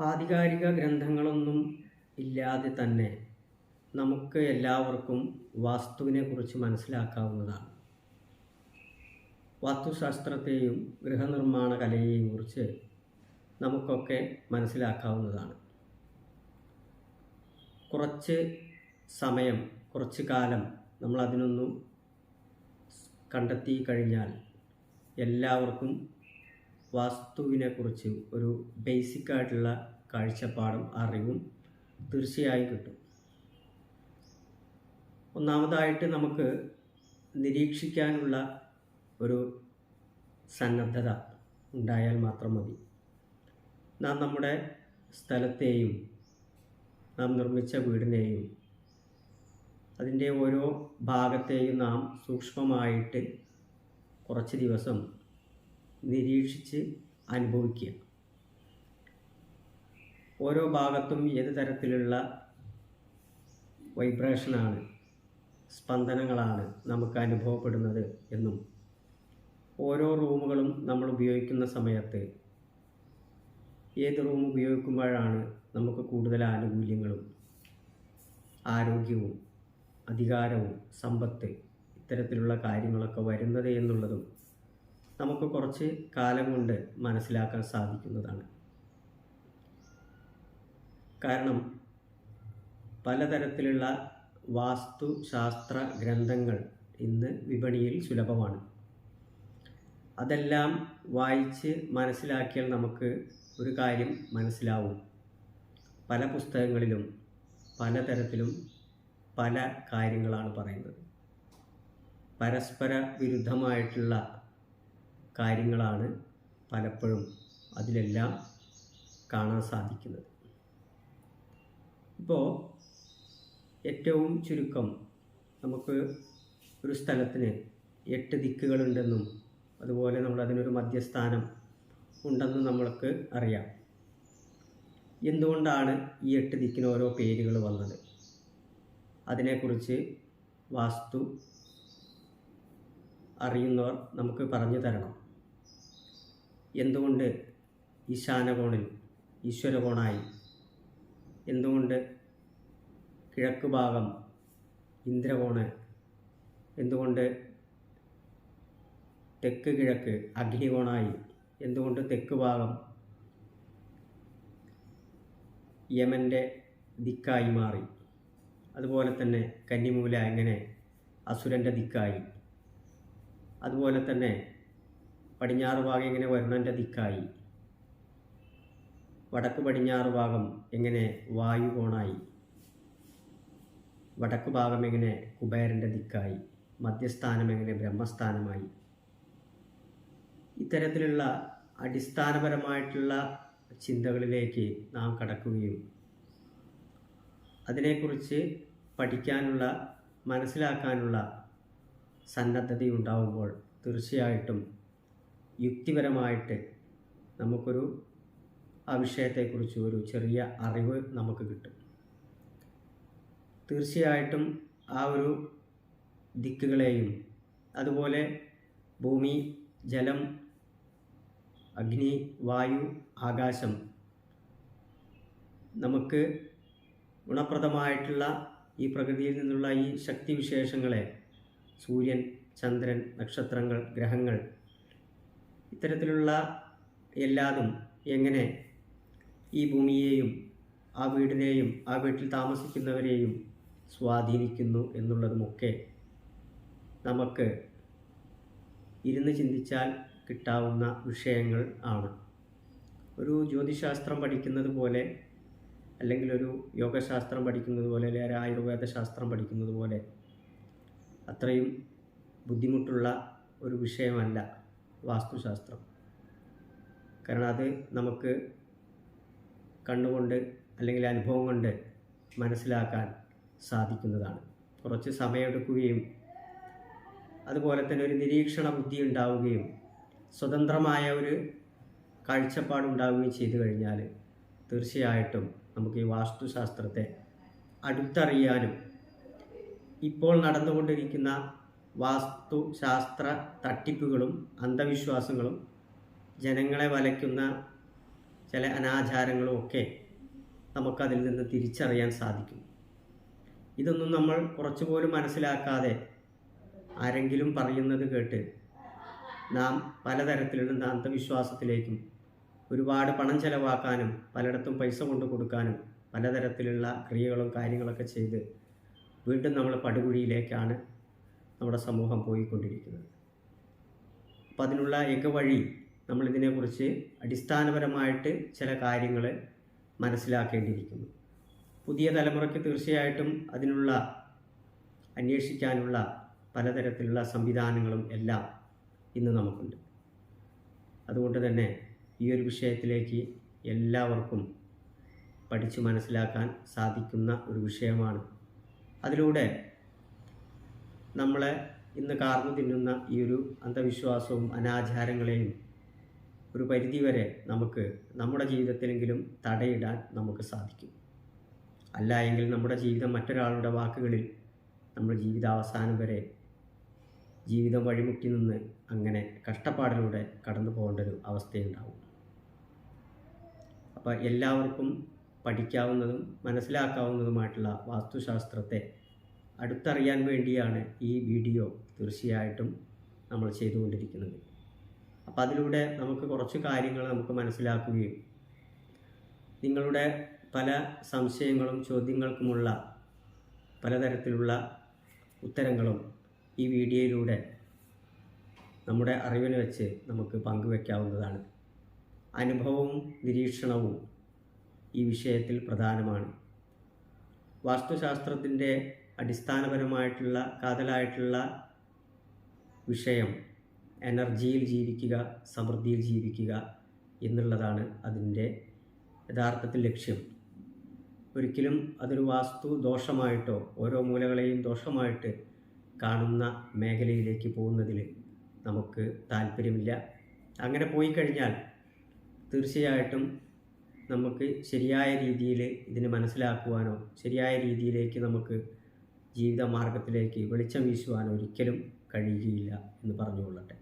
ആധികാരിക ഗ്രന്ഥങ്ങളൊന്നും ഇല്ലാതെ തന്നെ നമുക്ക് എല്ലാവർക്കും വാസ്തുവിനെ കുറിച്ച് മനസ്സിലാക്കാവുന്നതാണ്. വാസ്തുശാസ്ത്രത്തെയും ഗൃഹനിർമ്മാണ കലയെയും കുറിച്ച് നമുക്കൊക്കെ മനസ്സിലാക്കാവുന്നതാണ്. കുറച്ച് സമയം കുറച്ച് കാലം നമ്മളതിനൊന്നും കണ്ടെത്തി കഴിഞ്ഞാൽ എല്ലാവർക്കും വാസ്തുവിനെക്കുറിച്ച് ഒരു ബേസിക് ആയിട്ടുള്ള കാഴ്ചപ്പാടും അറിവും തീർച്ചയായും കിട്ടും. ഒന്നാമതായിട്ട് നമുക്ക് നിരീക്ഷിക്കാനുള്ള ഒരു സന്നദ്ധത ഉണ്ടായാൽ മാത്രം മതി. നാം നമ്മുടെ സ്ഥലത്തെയും നാം നിർമ്മിച്ച വീടിനെയും അതിന്റെ ഓരോ ഭാഗത്തെയും നാം സൂക്ഷ്മമായിട്ട് കുറച്ച് ദിവസം നിരീക്ഷിച്ച് അനുഭവിക്കുക. ഓരോ ഭാഗത്തും ഏത് തരത്തിലുള്ള വൈബ്രേഷനാണ് സ്പന്ദനങ്ങളാണ് നമുക്ക് അനുഭവപ്പെടുന്നത് എന്നും ഓരോ റൂമുകളും നമ്മൾ ഉപയോഗിക്കുന്ന സമയത്ത് ഏത് റൂം ഉപയോഗിക്കുമ്പോഴാണ് നമുക്ക് കൂടുതൽ ആനുകൂല്യങ്ങളും ആരോഗ്യവും അധികാരവും സമ്പത്ത് ഇത്തരത്തിലുള്ള കാര്യങ്ങളൊക്കെ വരുന്നത് എന്നുള്ളതും നമുക്ക് കുറച്ച് കാലം കൊണ്ട് മനസ്സിലാക്കാൻ സാധിക്കുന്നതാണ്. കാരണം പലതരത്തിലുള്ള വാസ്തുശാസ്ത്ര ഗ്രന്ഥങ്ങൾ ഇന്ന് വിപണിയിൽ സുലഭമാണ്. അതെല്ലാം വായിച്ച് മനസ്സിലാക്കിയാൽ നമുക്ക് ഒരു കാര്യം മനസ്സിലാവും. പല പുസ്തകങ്ങളിലും പലതരത്തിലും പല കാര്യങ്ങളാണ് പറയുന്നത്. പരസ്പര വിരുദ്ധമായിട്ടുള്ള കാര്യങ്ങളാണ് പലപ്പോഴും അതിലെല്ലാം കാണാൻ സാധിക്കുന്നത്. ഇപ്പോൾ ഏറ്റവും ചുരുക്കം നമുക്ക് ഒരു സ്ഥലത്തിന് എട്ട് ദിക്കുകളുണ്ടെന്നും അതുപോലെ നമ്മൾ അതിനൊരു മധ്യസ്ഥാനം ഉണ്ടെന്നും നമ്മൾക്ക് അറിയാം. എന്തുകൊണ്ടാണ് ഈ എട്ട് ദിക്കിന് ഓരോ പേരുകൾ വന്നത്? അതിനെക്കുറിച്ച് വാസ്തു അറിയുന്നവർ നമുക്ക് പറഞ്ഞു തരണം. എന്തുകൊണ്ട് ഈശാനകോണിൽ ഈശ്വരകോണായി? എന്തുകൊണ്ട് കിഴക്ക് ഭാഗം ഇന്ദ്രകോണ്? എന്തുകൊണ്ട് തെക്ക് കിഴക്ക് അഗ്നികോണായി? എന്തുകൊണ്ട് തെക്ക് ഭാഗം യമന്റെ ദിക്കായി മാറി? അതുപോലെ തന്നെ കന്നിമൂല എങ്ങനെ അസുരന്റെ ദിക്കായി? അതുപോലെ തന്നെ പടിഞ്ഞാറ് ഭാഗം എങ്ങനെ വരുണന്റെ ദിക്കായി? വടക്ക് പടിഞ്ഞാറ് ഭാഗം എങ്ങനെ വായുകോണായി? വടക്ക് ഭാഗം എങ്ങനെ കുബേരന്റെ ദിക്കായി? മധ്യസ്ഥാനം എങ്ങനെ ബ്രഹ്മസ്ഥാനമായി? ഇത്തരത്തിലുള്ള അടിസ്ഥാനപരമായിട്ടുള്ള ചിന്തകളിലേക്ക് നാം കടക്കുകയും അതിനെക്കുറിച്ച് പഠിക്കാനുള്ള മനസ്സിലാക്കാനുള്ള സന്നദ്ധതയുണ്ടാവുമ്പോൾ തീർച്ചയായിട്ടും യുക്തിപരമായിട്ട് നമുക്കൊരു ആ വിഷയത്തെക്കുറിച്ച് ഒരു ചെറിയ അറിവ് നമുക്ക് കിട്ടും. തീർച്ചയായിട്ടും ആ ഒരു ദിക്കുകളെയും അതുപോലെ ഭൂമി ജലം അഗ്നി വായു ആകാശം നമുക്ക് ഗുണപ്രദമായിട്ടുള്ള ഈ പ്രകൃതിയിൽ നിന്നുള്ള ഈ ശക്തിവിശേഷങ്ങളെ സൂര്യൻ ചന്ദ്രൻ നക്ഷത്രങ്ങൾ ഗ്രഹങ്ങൾ ഇത്തരത്തിലുള്ള എല്ലാതും എങ്ങനെ ഈ ഭൂമിയെയും ആ വീടിനെയും ആ വീട്ടിൽ താമസിക്കുന്നവരെയും സ്വാധീനിക്കുന്നു എന്നുള്ളതുമൊക്കെ നമുക്ക് ഇരുന്ന് ചിന്തിച്ചാൽ കിട്ടാവുന്ന വിഷയങ്ങൾ ആണ്. ഒരു ജ്യോതിശാസ്ത്രം പഠിക്കുന്നത് പോലെ അല്ലെങ്കിൽ ഒരു യോഗശാസ്ത്രം പഠിക്കുന്നത് പോലെ അല്ലെങ്കിൽ ആയുർവേദ ശാസ്ത്രം പഠിക്കുന്നത് പോലെ അത്രയും ബുദ്ധിമുട്ടുള്ള ഒരു വിഷയമല്ല. വാസ്തുശാസ്ത്രം. കാരണം അത് നമുക്ക് കണ്ണുകൊണ്ട് അല്ലെങ്കിൽ അനുഭവം കൊണ്ട് മനസ്സിലാക്കാൻ സാധിക്കുന്നതാണ്. കുറച്ച് സമയമെടുക്കുകയും അതുപോലെ തന്നെ ഒരു നിരീക്ഷണ ബുദ്ധി ഉണ്ടാവുകയും സ്വതന്ത്രമായ ഒരു കാഴ്ചപ്പാടുണ്ടാവുകയും ചെയ്തു കഴിഞ്ഞാൽ തീർച്ചയായിട്ടും നമുക്ക് ഈ വാസ്തുശാസ്ത്രത്തെ അടുത്തറിയാനും ഇപ്പോൾ നടന്നുകൊണ്ടിരിക്കുന്ന വാസ്തുശാസ്ത്ര തട്ടിപ്പുകളും അന്ധവിശ്വാസങ്ങളും ജനങ്ങളെ വലയ്ക്കുന്ന ചില അനാചാരങ്ങളും ഒക്കെ നമുക്കതിൽ നിന്ന് തിരിച്ചറിയാൻ സാധിക്കും. ഇതൊന്നും നമ്മൾ കുറച്ചുപോലും മനസ്സിലാക്കാതെ ആരെങ്കിലും പറയുന്നത് കേട്ട് നാം പലതരത്തിലുള്ള അന്ധവിശ്വാസത്തിലേക്കും ഒരുപാട് പണം ചെലവാക്കാനും പലയിടത്തും പൈസ കൊണ്ട് കൊടുക്കാനും പലതരത്തിലുള്ള ക്രിയകളും കാര്യങ്ങളൊക്കെ ചെയ്ത് വീണ്ടും നമ്മൾ പടുകുഴിയിലേക്കാണ് നമ്മുടെ സമൂഹം പോയിക്കൊണ്ടിരിക്കുന്നത്. അപ്പം അതിനുള്ള ഏക വഴി നമ്മളിതിനെക്കുറിച്ച് അടിസ്ഥാനപരമായിട്ട് ചില കാര്യങ്ങൾ മനസ്സിലാക്കേണ്ടിയിരിക്കുന്നു. പുതിയ തലമുറയ്ക്ക് തീർച്ചയായിട്ടും അതിനുള്ള അന്വേഷിക്കാനുള്ള പലതരത്തിലുള്ള സംവിധാനങ്ങളും എല്ലാം ഇന്ന് നമുക്കുണ്ട്. അതുകൊണ്ട് തന്നെ ഈ ഒരു വിഷയത്തിലേക്ക് എല്ലാവർക്കും പഠിച്ചു മനസ്സിലാക്കാൻ സാധിക്കുന്ന ഒരു വിഷയമാണ്. അതിലൂടെ നമ്മളെ ഇന്ന് കാർന്നു തിന്നുന്ന ഈ ഒരു അന്ധവിശ്വാസവും അനാചാരങ്ങളെയും ഒരു പരിധിവരെ നമുക്ക് നമ്മുടെ ജീവിതത്തിലെങ്കിലും തടയിടാൻ നമുക്ക് സാധിക്കും. അല്ല എങ്കിൽ നമ്മുടെ ജീവിതം മറ്റൊരാളുടെ വാക്കുകളിൽ നമ്മൾ ജീവിതാവസാനം വരെ ജീവിതം വഴിമുട്ടി നിന്ന് അങ്ങനെ കഷ്ടപ്പാടിലൂടെ കടന്നു പോകേണ്ട ഒരു അവസ്ഥയുണ്ടാവും. അപ്പോൾ എല്ലാവർക്കും പഠിക്കാവുന്നതും മനസ്സിലാക്കാവുന്നതുമായിട്ടുള്ള വാസ്തുശാസ്ത്രത്തെ അടുത്തറിയാൻ വേണ്ടിയാണ് ഈ വീഡിയോ തീർച്ചയായിട്ടും നമ്മൾ ചെയ്തുകൊണ്ടിരിക്കുന്നത്. അപ്പോൾ അതിലൂടെ നമുക്ക് കുറച്ച് കാര്യങ്ങൾ നമുക്ക് മനസ്സിലാക്കുകയും നിങ്ങളുടെ പല സംശയങ്ങളും ചോദ്യങ്ങൾക്കുമുള്ള പലതരത്തിലുള്ള ഉത്തരങ്ങളും ഈ വീഡിയോയിലൂടെ നമ്മുടെ അറിവിനെ വെച്ച് നമുക്ക് പങ്കുവെക്കാവുന്നതാണ്. അനുഭവവും നിരീക്ഷണവും ഈ വിഷയത്തിൽ പ്രധാനമാണ്. വാസ്തുശാസ്ത്രത്തിന്റെ അടിസ്ഥാനപരമായിട്ടുള്ള കാതലായിട്ടുള്ള വിഷയം എനർജിയിൽ ജീവിക്കുക സമൃദ്ധിയിൽ ജീവിക്കുക എന്നുള്ളതാണ് അതിന്റെ യഥാർത്ഥത്തിൽ ലക്ഷ്യം. ഒരിക്കലും അതൊരു വാസ്തു ദോഷമായിട്ടോ ഓരോ മൂലകളെയും ദോഷമായിട്ട് കാണുന്ന മേഖലയിലേക്ക് പോകുന്നതിൽ നമുക്ക് താല്പര്യമില്ല. അങ്ങനെ പോയി കഴിഞ്ഞാൽ തീർച്ചയായിട്ടും നമുക്ക് ശരിയായ രീതിയിൽ ഇതിനെ മനസ്സിലാക്കുവാനോ ശരിയായ രീതിയിലേക്ക് നമുക്ക് ജീവിത മാർഗത്തിലേക്ക് വെളിച്ചം വീശുവാൻ ഒരിക്കലും കഴിയുകയില്ല എന്ന് പറഞ്ഞുകൊള്ളട്ടെ.